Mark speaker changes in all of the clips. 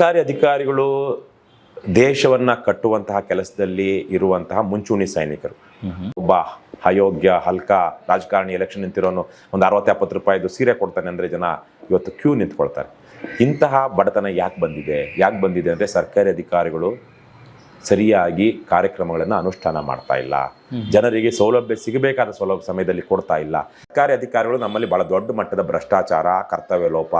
Speaker 1: ಸರ್ಕಾರಿ ಅಧಿಕಾರಿಗಳು ದೇಶವನ್ನ ಕಟ್ಟುವಂತಹ ಕೆಲಸದಲ್ಲಿ ಇರುವಂತಹ ಮುಂಚೂಣಿ ಸೈನಿಕರು. ಒಬ್ಬ ಅಯೋಗ್ಯ, ಹಲ್ಕ, ರಾಜಕಾರಣಿ ಎಲೆಕ್ಷನ್ ನಿಂತಿರೋನು ಒಂದು ಅರವತ್ತು ಎಪ್ಪತ್ತು ರೂಪಾಯಿದು ಸೀರೆ ಕೊಡ್ತಾನೆ ಅಂದರೆ ಜನ ಇವತ್ತು ಕ್ಯೂ ನಿಂತ್ಕೊಳ್ತಾರೆ. ಇಂತಹ ಬಡತನ ಯಾಕೆ ಬಂದಿದೆ? ಯಾಕೆ ಬಂದಿದೆ ಅಂದರೆ ಸರ್ಕಾರಿ ಅಧಿಕಾರಿಗಳು ಸರಿಯಾಗಿ ಕಾರ್ಯಕ್ರಮಗಳನ್ನು ಅನುಷ್ಠಾನ ಮಾಡ್ತಾ ಇಲ್ಲ. ಜನರಿಗೆ ಸೌಲಭ್ಯ ಸಿಗಬೇಕಾದ ಸೌಲಭ್ಯ ಸಮಯದಲ್ಲಿ ಕೊಡ್ತಾ ಇಲ್ಲ. ಸರ್ಕಾರಿ ಅಧಿಕಾರಿಗಳು ನಮ್ಮಲ್ಲಿ ಬಹಳ ದೊಡ್ಡ ಮಟ್ಟದ ಭ್ರಷ್ಟಾಚಾರ ಕರ್ತವ್ಯ ಲೋಪ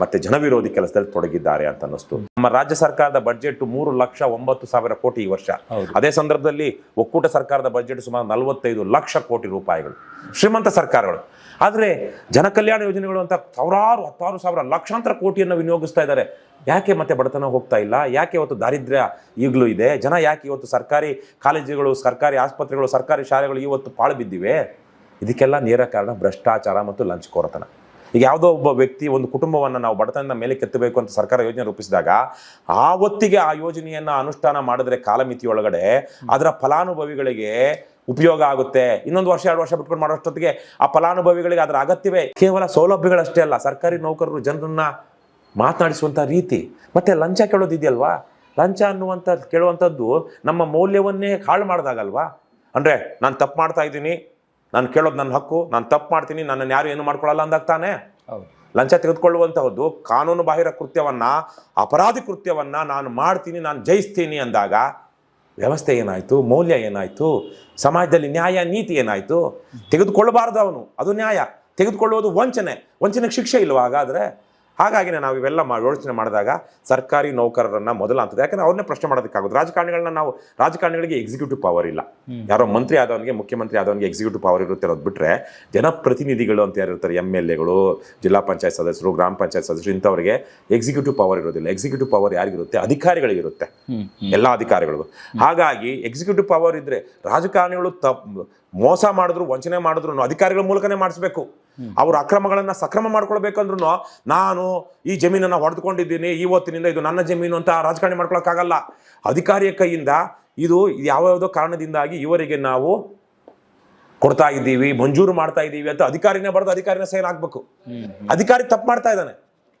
Speaker 1: ಮತ್ತೆ ಜನವಿರೋಧಿ ಕೆಲಸದಲ್ಲಿ ತೊಡಗಿದ್ದಾರೆ ಅಂತ ಅನ್ನಿಸ್ತು. ನಮ್ಮ ರಾಜ್ಯ ಸರ್ಕಾರದ ಬಜೆಟ್ ಮೂರು ಲಕ್ಷ ಒಂಬತ್ತು ಸಾವಿರ ಕೋಟಿ ಈ ವರ್ಷ. ಅದೇ ಸಂದರ್ಭದಲ್ಲಿ ಒಕ್ಕೂಟ ಸರ್ಕಾರದ ಬಜೆಟ್ ಸುಮಾರು ನಲವತ್ತೈದು ಲಕ್ಷ ಕೋಟಿ ರೂಪಾಯಿಗಳು. ಶ್ರೀಮಂತ ಸರ್ಕಾರಗಳು. ಆದರೆ ಜನಕಲ್ಯಾಣ ಯೋಜನೆಗಳು ಅಂತ ಸಾವಿರಾರು ಹತ್ತಾರು ಸಾವಿರ ಲಕ್ಷಾಂತರ ಕೋಟಿಯನ್ನು ವಿನಿಯೋಗಿಸ್ತಾ ಇದ್ದಾರೆ. ಯಾಕೆ ಮತ್ತೆ ಬಡತನ ಹೋಗ್ತಾ ಇಲ್ಲ? ಯಾಕೆ ಇವತ್ತು ದಾರಿದ್ರ್ಯ ಈಗಲೂ ಇದೆ? ಜನ ಯಾಕೆ ಇವತ್ತು ಸರ್ಕಾರಿ ಕಾಲೇಜುಗಳು ಸರ್ಕಾರಿ ಆಸ್ಪತ್ರೆಗಳು ಸರ್ಕಾರಿ ಶಾಲೆಗಳು ಇವತ್ತು ಪಾಳು ಬಿದ್ದಿವೆ. ಇದಕ್ಕೆಲ್ಲ ನೇರ ಕಾರಣ ಭ್ರಷ್ಟಾಚಾರ ಮತ್ತು ಲಂಚ ಕೊರತನ. ಈಗ ಯಾವುದೋ ಒಬ್ಬ ವ್ಯಕ್ತಿ ಒಂದು ಕುಟುಂಬವನ್ನು ನಾವು ಬಡತನದ ಮೇಲೆ ಕೆತ್ತಬೇಕು ಅಂತ ಸರ್ಕಾರ ಯೋಜನೆ ರೂಪಿಸಿದಾಗ, ಆ ಹೊತ್ತಿಗೆ ಆ ಯೋಜನೆಯನ್ನು ಅನುಷ್ಠಾನ ಮಾಡಿದ್ರೆ ಕಾಲಮಿತಿಯೊಳಗಡೆ ಅದರ ಫಲಾನುಭವಿಗಳಿಗೆ ಉಪಯೋಗ ಆಗುತ್ತೆ. ಇನ್ನೊಂದು ವರ್ಷ, ಎರಡು ವರ್ಷ ಬಿಟ್ಕೊಂಡು ಮಾಡೋಷ್ಟೊತ್ತಿಗೆ ಆ ಫಲಾನುಭವಿಗಳಿಗೆ ಅದರ ಅಗತ್ಯವೇ. ಕೇವಲ ಸೌಲಭ್ಯಗಳಷ್ಟೇ ಅಲ್ಲ, ಸರ್ಕಾರಿ ನೌಕರರು ಜನರನ್ನ ಮಾತನಾಡಿಸುವಂಥ ರೀತಿ. ಮತ್ತೆ ಲಂಚ ಕೇಳೋದಿದೆಯಲ್ವಾ? ಲಂಚ ಅನ್ನುವಂಥ ಕೇಳುವಂಥದ್ದು ನಮ್ಮ ಮೌಲ್ಯವನ್ನೇ ಹಾಳು ಮಾಡಿದಾಗಲ್ವಾ? ಅಂದರೆ ನಾನು ತಪ್ಪು ಮಾಡ್ತಾ ಇದ್ದೀನಿ ನಾನು ಕೇಳೋದು ನನ್ನ ಹಕ್ಕು ನಾನು ತಪ್ಪು ಮಾಡ್ತೀನಿ ನನ್ನನ್ನು ಯಾರು ಏನು ಮಾಡ್ಕೊಳ್ಳಲ್ಲ
Speaker 2: ಅಂದಾಗ್ತಾನೆ
Speaker 1: ಲಂಚ ತೆಗೆದುಕೊಳ್ಳುವಂತಹದ್ದು ಕಾನೂನು ಬಾಹಿರ ಕೃತ್ಯವನ್ನ ಅಪರಾಧಿ ಕೃತ್ಯವನ್ನು ನಾನು ಮಾಡ್ತೀನಿ ನಾನು ಜಯಿಸ್ತೀನಿ ಅಂದಾಗ ವ್ಯವಸ್ಥೆ ಏನಾಯ್ತು ಮೌಲ್ಯ ಏನಾಯ್ತು ಸಮಾಜದಲ್ಲಿ ನ್ಯಾಯ ನೀತಿ ಏನಾಯ್ತು? ತೆಗೆದುಕೊಳ್ಳಬಾರ್ದು ಅವನು ಅದು ನ್ಯಾಯ. ತೆಗೆದುಕೊಳ್ಳುವುದು ವಂಚನೆ. ವಂಚನೆಗೆ ಶಿಕ್ಷೆ ಇಲ್ವಾ ಹಾಗಾದ್ರೆ ಹಾಗಾಗಿನೇ ನಾವು ಇವೆಲ್ಲ ಯೋಚನೆ ಮಾಡಿದಾಗ ಸರ್ಕಾರಿ ನೌಕರರನ್ನ ಮೊದಲ ಹಂತದ ಯಾಕಂದ್ರೆ ಅವ್ರನ್ನೇ ಪ್ರಶ್ನೆ ಮಾಡೋದಕ್ಕಾಗೋದು. ರಾಜಕಾರಣಿಗಳನ್ನ ನಾವು ರಾಜಕಾರಣಿಗಳಿಗೆ ಎಕ್ಸಿಕ್ಯೂಟಿವ್ ಪವರ್ ಇಲ್ಲ. ಯಾರೋ ಮಂತ್ರಿ ಆದವನಿಗೆ ಮುಖ್ಯಮಂತ್ರಿ ಆದವನಿಗೆ ಎಕ್ಸಿಕ್ಯೂಟಿವ್ ಪವರ್ ಇರುತ್ತೆ ಅನ್ನೋದು ಬಿಟ್ರೆ ಜನಪ್ರತಿನಿಧಿಗಳು ಅಂತ ಯಾರು ಇರ್ತಾರೆ ಎಂ ಎಲ್ ಎಗಳು ಜಿಲ್ಲಾ ಪಂಚಾಯತ್ ಸದಸ್ಯರು ಗ್ರಾಮ ಪಂಚಾಯತ್ ಸದಸ್ಯರು ಇಂಥವ್ರಿಗೆ ಎಕ್ಸಿಕ್ಯೂಟಿವ್ ಪವರ್ ಇರೋದಿಲ್ಲ. ಎಕ್ಸಿಕ್ಯೂಟಿವ್ ಪವರ್ ಯಾರಿಗಿರುತ್ತೆ? ಅಧಿಕಾರಿಗಳಿಗಿರುತ್ತೆ ಎಲ್ಲ ಅಧಿಕಾರಿಗಳಿಗೂ. ಹಾಗಾಗಿ ಎಕ್ಸಿಕ್ಯೂಟಿವ್ ಪವರ್ ಇದ್ರೆ ರಾಜಕಾರಣಿಗಳು ತಪ್ ಮೋಸ ಮಾಡಿದ್ರು ವಂಚನೆ ಮಾಡಿದ್ರು ಅಧಿಕಾರಿಗಳ ಮೂಲಕನೇ ಮಾಡಿಸ್ಬೇಕು. ಅವ್ರ ಅಕ್ರಮಗಳನ್ನ ಸಕ್ರಮ ಮಾಡ್ಕೊಳ್ಬೇಕಂದ್ರು ನಾನು ಈ ಜಮೀನನ್ನ ಹೊಡೆದುಕೊಂಡಿದ್ದೀನಿ ಇವತ್ತಿನಿಂದ ಇದು ನನ್ನ ಜಮೀನು ಅಂತ ರಾಜಕಾರಣಿ ಮಾಡ್ಕೊಳಕ್ಕಾಗಲ್ಲ. ಅಧಿಕಾರಿಯ ಕೈಯಿಂದ ಇದು ಯಾವ್ಯಾವುದೋ ಕಾರಣದಿಂದಾಗಿ ಇವರಿಗೆ ನಾವು ಕೊಡ್ತಾ ಇದ್ದೀವಿ ಮಂಜೂರು ಮಾಡ್ತಾ ಇದ್ದೀವಿ ಅಂತ ಅಧಿಕಾರಿನೇ ಬರೆದು ಅಧಿಕಾರಿನ ಸೈನ್ ಆಗ್ಬೇಕು. ಅಧಿಕಾರಿ ತಪ್ಪು ಮಾಡ್ತಾ ಇದ್ದಾನೆ.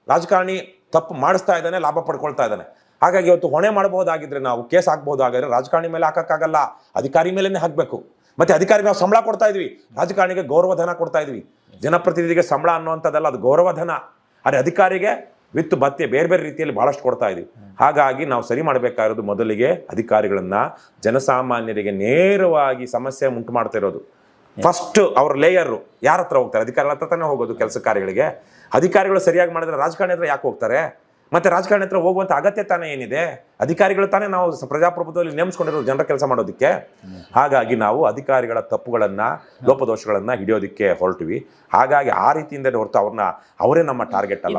Speaker 1: ರಾಜಕಾರಣಿ ತಪ್ಪು ಮಾಡಿಸ್ತಾ ಇದ್ದಾನೆ ಲಾಭ ಪಡ್ಕೊಳ್ತಾ ಇದ್ದಾನೆ. ಹಾಗಾಗಿ ಇವತ್ತು ಹೊಣೆ ಮಾಡಬಹುದಾಗಿದ್ರೆ ನಾವು ಕೇಸ್ ಹಾಕ್ಬಹುದಾಗಿದ್ರೆ ರಾಜಕಾರಣಿ ಮೇಲೆ ಹಾಕಕ್ಕಾಗಲ್ಲ ಅಧಿಕಾರಿ ಮೇಲೇನೆ ಹಾಕಬೇಕು. ಮತ್ತೆ ಅಧಿಕಾರಿಗೆ ನಾವು ಸಂಬಳ ಕೊಡ್ತಾ ಇದ್ವಿ. ರಾಜಕಾರಣಿಗೆ ಗೌರವಧನ ಕೊಡ್ತಾ ಇದ್ವಿ. ಜನಪ್ರತಿನಿಧಿಗೆ ಸಂಬಳ ಅನ್ನುವಂಥದ್ದಲ್ಲ, ಅದು ಗೌರವಧನ ಆದರೆ ಅಧಿಕಾರಿಗೆ ವಿತ್ ಭತ್ಯೆ ಬೇರೆ ಬೇರೆ ರೀತಿಯಲ್ಲಿ ಭಾಳಷ್ಟು ಕೊಡ್ತಾ ಇದ್ವಿ. ಹಾಗಾಗಿ ನಾವು ಸರಿ ಮಾಡಬೇಕಾಗಿರೋದು ಮೊದಲಿಗೆ ಅಧಿಕಾರಿಗಳನ್ನು ಜನಸಾಮಾನ್ಯರಿಗೆ ನೇರವಾಗಿ ಸಮಸ್ಯೆ ಉಂಟು ಮಾಡ್ತಾ ಇರೋದು. ಫಸ್ಟ್ ಅವ್ರ ಲೇಯರು ಯಾರ ಹತ್ರ ಹೋಗ್ತಾರೆ? ಅಧಿಕಾರಿಗಳ ಹತ್ರ ತಾನೇ ಹೋಗೋದು ಕೆಲಸ ಕಾರ್ಯಗಳಿಗೆ. ಅಧಿಕಾರಿಗಳು ಸರಿಯಾಗಿ ಮಾಡಿದ್ರೆ ರಾಜಕಾರಣಿ ಹತ್ರ ಯಾಕೆ ಹೋಗ್ತಾರೆ? ಮತ್ತೆ ರಾಜಕಾರಣಿ ಹತ್ರ ಹೋಗುವಂತ ಅಗತ್ಯ ತಾನೇ ಏನಿದೆ? ಅಧಿಕಾರಿಗಳು ತಾನೇ ನಾವು ಪ್ರಜಾಪ್ರಭುತ್ವದಲ್ಲಿ ನೇಮಿಸ್ಕೊಂಡಿರೋದು ಜನರ ಕೆಲಸ ಮಾಡೋದಕ್ಕೆ. ಹಾಗಾಗಿ ನಾವು ಅಧಿಕಾರಿಗಳ ತಪ್ಪುಗಳನ್ನ, ಲೋಪದೋಷಗಳನ್ನ ಹಿಡಿಯೋದಕ್ಕೆ ಹೊರಟಿವಿ. ಹಾಗಾಗಿ ಆ ರೀತಿಯಿಂದ ಹೊರತು ಅವ್ರನ್ನ, ಅವರೇ ನಮ್ಮ ಟಾರ್ಗೆಟ್ ಅಲ್ಲ.